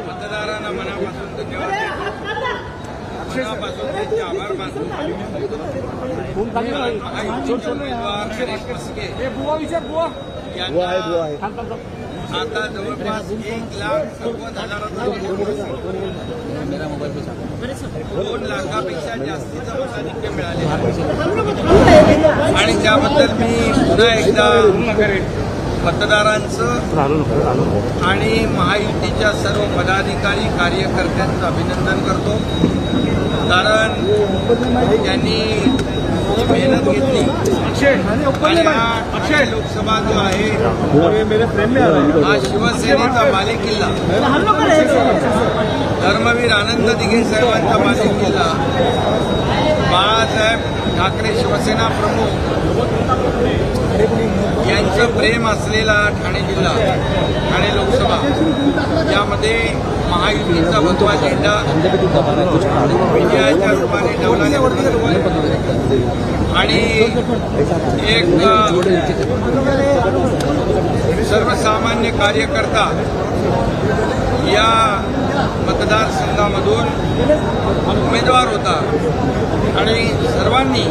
मतदारांना मनापासून धन्यवाद देतो. मनापासून त्यांचे आभार मानतो महायुतीचे उमेदवार गणेश मस्के यांना आता जवळपास एक लाख नव्वद हजाराचा दोन लाखापेक्षा जास्तीचं मताधिक्य मिळाले आणि त्याबद्दल मी पुन्हा एकदा मतदारांचं आणि महायुतीच्या सर्व पदाधिकारी कार्यकर्त्यांचं अभिनंदन करतो. कारण त्यांनी मेहनत घेतली. हा लोकसभा जो आहे हा शिवसेनेचा बालेकिल्ला धर्मवीर आनंद दिघे साहेबांचा बालेकिल्ला बाळासाहेब ठाकरे शिवसेना प्रमुख. यांचं प्रेम असलेला ठाणे जिल्हा ठाणे लोकसभा यामध्ये महायुतीचा भगवा झेंडा विजयाच्या रूपाने ठेवला आणि एक सर्वसामान्य कार्यकर्ता या मतदारसंघामधून उमेदवार होता. आणि सर्वांनी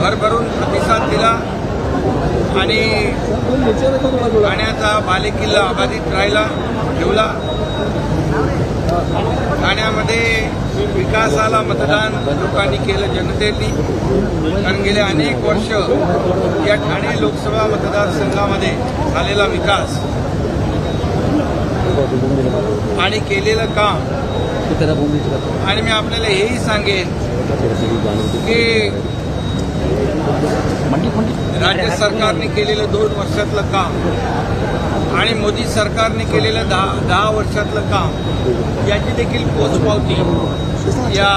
भरभरून प्रतिसाद दिला. आणि ठाण्याचा बालेकिल्ला अबाधित राहिला ठेवला. ठाण्यामध्ये विकासाला मतदान लोकांनी केलं जनतेनी. कारण गेले अनेक वर्ष या ठाणे लोकसभा मतदारसंघामध्ये झालेला विकास आणि केलेलं काम. आणि मी आपल्याला हेही सांगेन की राज्य सरकारने केलेलं दोन वर्षातलं काम आणि मोदी सरकारने केलेलं दहा दहा वर्षातलं काम याची देखील पोचपावती या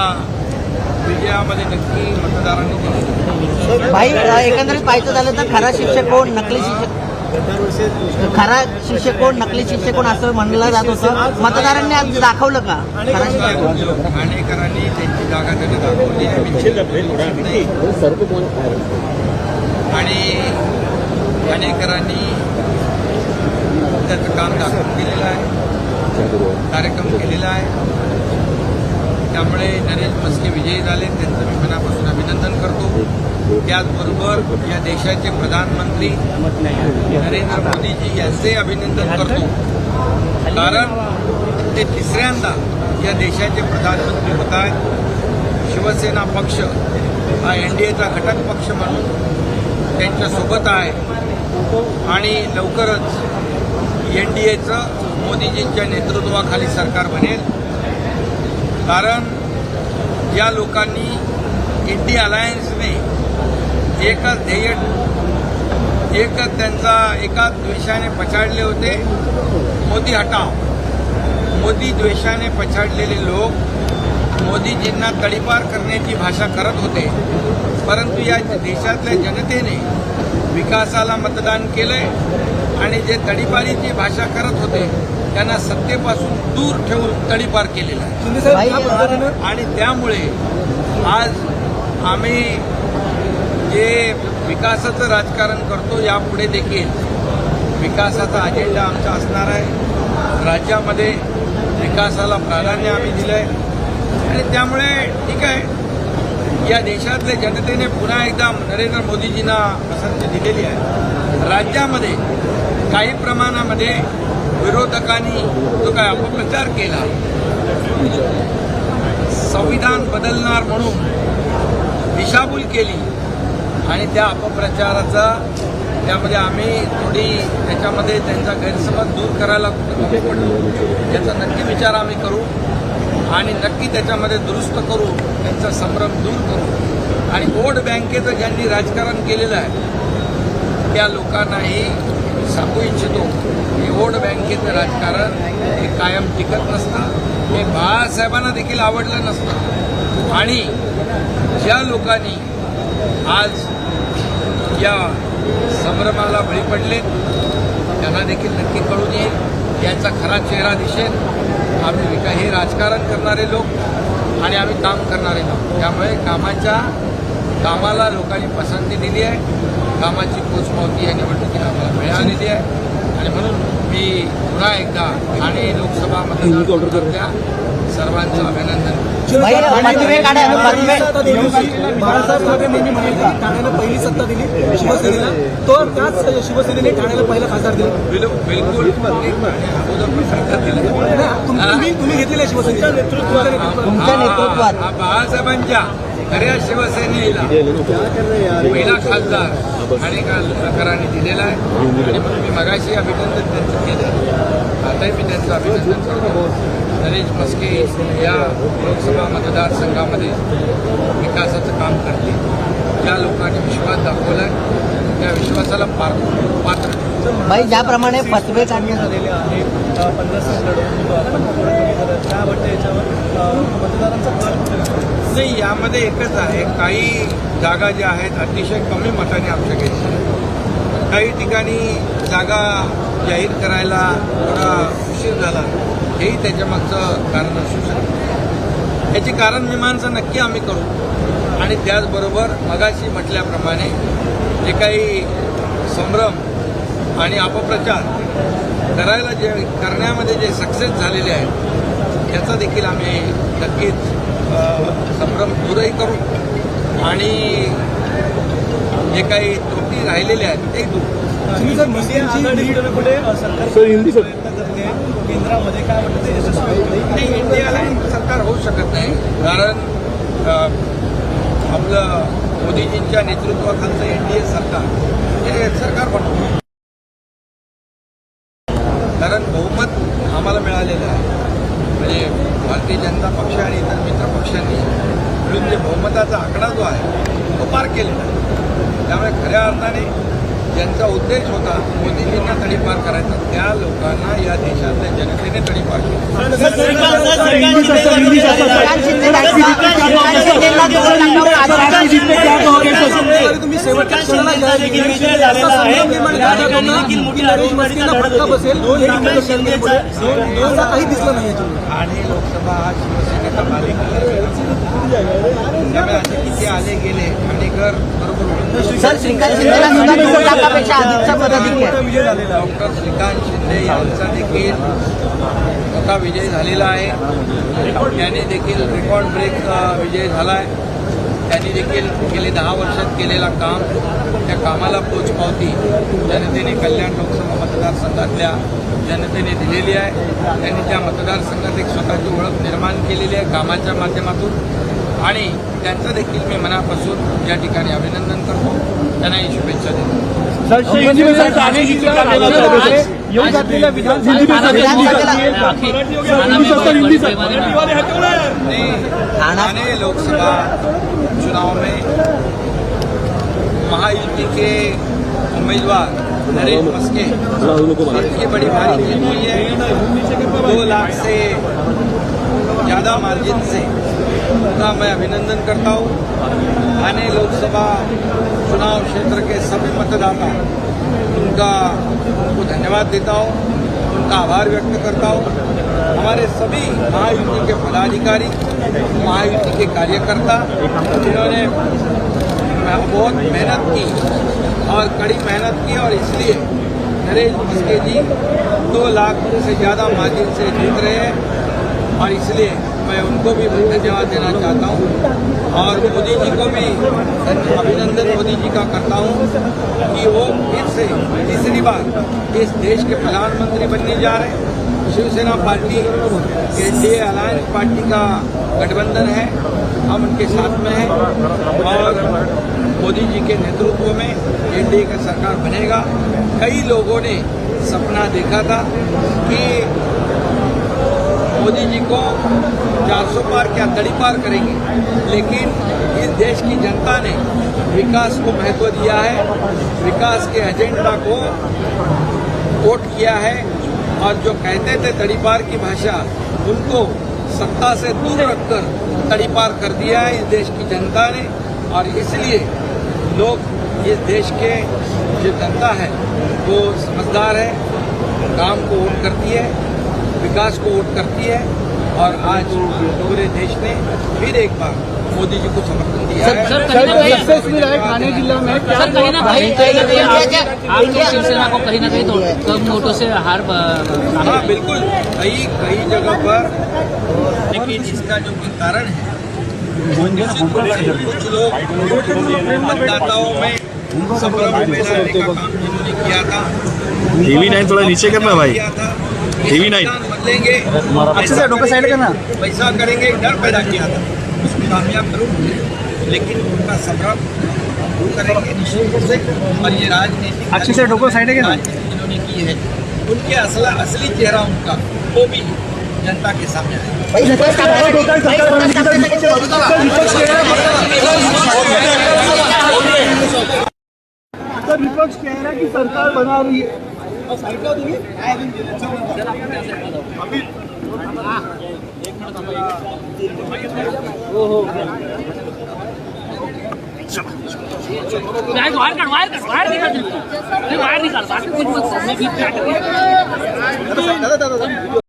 विजयामध्ये नक्की मतदारांनी दिली. भाई एकंदरीत पाहायचं झालं तर खरा शिक्षक कोण? नकली शिक्षक? खरा शिक्षक कोण? नकली शिक्षक कोण? असं म्हणलं जात होतं. मतदारांनी आज दाखवलं का? ठाणेकरांनी त्यांची जागा त्यांनी दाखवली. आणि अनेकरांनी त्याचं काम दाखवून केलेलं आहे. कार्यक्रम केलेला आहे. त्यामुळे नरेश मस्के विजयी झाले. त्यांचं मी मनापासून अभिनंदन करतो. त्याचबरोबर या देशाचे प्रधानमंत्री नरेंद्र मोदीजी यांचे अभिनंदन करतो. कारण ते तिसऱ्यांदा या देशाचे प्रधानमंत्री होत आहेत. शिवसेना पक्ष हा एन डी एचा घटक पक्ष म्हणून त्यांच्यासोबत आहे. आणि लवकरच एन डी एचं मोदीजींच्या नेतृत्वाखाली सरकार बनेल. कारण या लोकांनी इंडी अलायन्सने एकच ध्येय एकच त्यांचा एकाच द्वेषाने पछाडले होते. मोदी हटाव. मोदी द्वेषाने पछाडलेले लोक मोदीजींना तडीपार करण्याची भाषा करत होते. परंतु या देशातल्या जनतेने विकासाला मतदान केलंय आणि जे तडीपारीची भाषा करत होते त्यांना सत्तेपासून दूर ठेवून तडीपार केलेला आहे. आणि त्यामुळे आज आम्ही जे विकासाचं राजकारण करतो यापुढे देखील विकासाचा अजेंडा आमचा असणार आहे. राज्यामध्ये विकासाला प्राधान्य आम्ही दिलं आहे आणि त्यामुळे ठीक आहे. या देशातल्या जनतेने पुन्हा एकदा नरेंद्र मोदीजींना पसंती दिलेली आहे. राज्यामध्ये काही प्रमाणामध्ये विरोधकांनी जो काय अपप्रचार केला संविधान बदलणार म्हणून दिशाभूल केली आणि त्या अपप्रचाराचा त्यामध्ये आम्ही थोडी त्याच्यामध्ये त्यांचा गैरसमज दूर करायला कमी पडलो. याचा नक्की विचार आम्ही करू. आणि नक्की त्याच्यामध्ये दुरुस्त करू त्यांचा संभ्रम दूर करू आणि वोट बँकेचं ज्यांनी राजकारण केलेलं आहे त्या लोकांनाही सांगू इच्छितो की वोट बँकेचं राजकारण हे कायम टिकत नसतं हे बाळासाहेबांना देखील आवडलं नसतं. आणि ज्या लोकांनी आज या संभ्रमाला बळी पडले त्यांना देखील नक्की कळून येईल याचा खरा चेहरा दिसेल. आम्ही विका हे राजकारण करणारे लोक आणि आम्ही काम करणारे लोक. त्यामुळे कामाच्या कामाला लोकांनी पसंती दिली आहे. कामाची पोचपावती या निवडणुकीत आम्हाला मिळालेली आहे. आणि म्हणून मी पुन्हा एकदा ठाणे लोकसभा मतदारसंघातल्या सर्वांचं अभिनंदन ठाण्याला पहिली सत्ता दिली शिवसेनेला तो त्याच शिवसेनेने ठाण्याला पहिला खासदार दिला बिल- बिलकुल तुम्ही तुम्ही घेतलेल्या शिवसेनेच्या नेतृत्वात हा बाळासाहेबांच्या खऱ्या शिवसेनेला पहिला खासदार आणि कराने दिलेला आहे. आणि म्हणून मी मगाशी अभिनंदन त्यांचं केलं. आताही मी त्यांचं अभिनंदन करतो. नरेश मस्के या लोकसभा मतदारसंघामध्ये विकासाचं काम करतील. ज्या लोकांनी विश्वास दाखवला आहे त्या विश्वासाला पार पात्र भाई ज्याप्रमाणे फसवे काढण्यात झालेले आहे पन्नास त्याबद्दल याच्यावर मतदारांचा कल कुठे नाही यामध्ये एकच आहे काही जागा ज्या आहेत अतिशय कमी मताने आमच्या घेतल्या काही ठिकाणी जागा जाहीर करायला थोडा उशीर झाला हेही त्याच्यामागचं कारण असू शकतं. याची कारण मीमांसा नक्की आम्ही करू. आणि त्याचबरोबर मगाशी म्हटल्याप्रमाणे जे काही संभ्रम आणि अपप्रचार करायला जे करण्यामध्ये जे सक्सेस झालेले आहेत याचा देखील आम्ही नक्कीच संभ्रम दूरही करू आणि जे काही त्रुटी राहिलेल्या आहेत ते दूर. केंद्रामध्ये काय वाटतं? यशस्वी इंडियाला सरकार होऊ शकत नाही कारण आपलं मोदीजींच्या नेतृत्वाखालचं एनडीए सरकार हे सरकार बनवतं. कारण बहुमत आम्हाला मिळालेलं आहे. म्हणजे भारतीय जनता पक्ष आणि इतर पक्षांनी मिळून जे बहुमताचा आकडा जो आहे तो पार केलेला आहे. त्यामुळे खऱ्या अर्थाने ज्यांचा उद्देश होता मोदीजींना तडीपार करायचा त्या लोकांना या देशातल्या जनतेने तडीपार हे काही दिसलं नाही ठाणे लोकसभा हा शिवसेनेचा मालिका किती आले गेले ठाणेकर बरोबर होते. सर श्रीकांत शिंदेला लाखापेक्षा अधिकचा मताधिक्य आहे. मोठा विजय झालेला आहे. डॉक्टर श्रीकांत शिंदे यांचा देखील मोठा विजय झालेला आहे. त्याने देखील रेकॉर्ड ब्रेक विजय झाला आहे त्यांनी देखील गेले दहा वर्षात केलेला काम त्या कामाला पोचपावती जनतेने कल्याण लोकसभा मतदारसंघातल्या जनतेने दिलेली आहे. त्यांनी त्या मतदारसंघात एक स्वतःची ओळख निर्माण केलेली आहे कामाच्या माध्यमातून. आणि त्यांचं देखील मी मनापासून या ठिकाणी अभिनंदन करतो. त्यांनाही शुभेच्छा देतो. ठाणे लोकसभा चुनाव में महायुति के उम्मीदवार नरेश मस्के बड़ी भारी जीत हुई है। दो लाख से ज़्यादा मार्जिन से उनका मैं अभिनंदन करता हूँ। ठाणे लोकसभा चुनाव क्षेत्र के सभी मतदाता, उनका उनको धन्यवाद देता हूँ, उनका आभार व्यक्त करता हूँ। हमारे सभी महायुति के पदाधिकारी, महायुति के कार्यकर्ता, जिन्होंने बहुत मेहनत की और कड़ी मेहनत की और इसलिए नरेश मस्के जी दो लाख से ज़्यादा मार्जिन से जीत रहे हैं। और इसलिए मैं उनको भी धन्यवाद देना चाहता हूँ। और मोदी जी को भी अभिनंदन मोदी जी का करता हूँ कि वो फिर से तीसरी बार इस देश के प्रधानमंत्री बनने जा रहे हैं। Shiv Sena party NDA alliance party का गठबंधन है, हम उनके साथ में हैं और मोदी जी के नेतृत्व में एनडीए का सरकार बनेगा। कई लोगों ने सपना देखा था कि मोदी जी को 400 पार क्या तड़ी पार करेंगे? लेकिन इस देश की जनता ने विकास को महत्व दिया है, विकास के एजेंडा को वोट किया है, और जो कहते थे तड़ी पार की भाषा, उनको सत्ता से दूर रखकर तड़ी पार कर दिया है इस देश की जनता ने, और इसलिए लोग इस देश के जो जनता है, वो समझदार है, काम को वोट करती है। विकास को वोट करती है और आज पूरे देश ने फिर एक बार मोदी जी को समर्थन दिया सर, है सर, कहीं ना है थाने जिला में सर कहीं ना कहीं आप- शिवसेना को कहीं ना कहीं तो कम वोटों से हार हाँ बिल्कुल कई कई जगह पर लेकिन इसका जो कि कारण है कुछ लोग मतदाताओं में संभ्रम फैलाने का काम जिन्होंने किया था टीवी नाइन थोड़ा नीचे करना भाई। TV nine. बदलेंगे अच्छे से डोका साइड करना। पैसा करेंगे डर पैदा किया था। उसमें कामयाब जरूर लेकिन उनका संभ्रम करेंगे निश्चित रूप से। और ये राजनीतिक अच्छे से ढोको साइड है ना? राजनीति जिन्होंने की है उनके असला असली चेहरा उनका वो भी जनता के सामने आता विपक्ष कह रहा है कि सरकार बना रही है बाहर काढ बाहेर निकाल बाहेर निकाल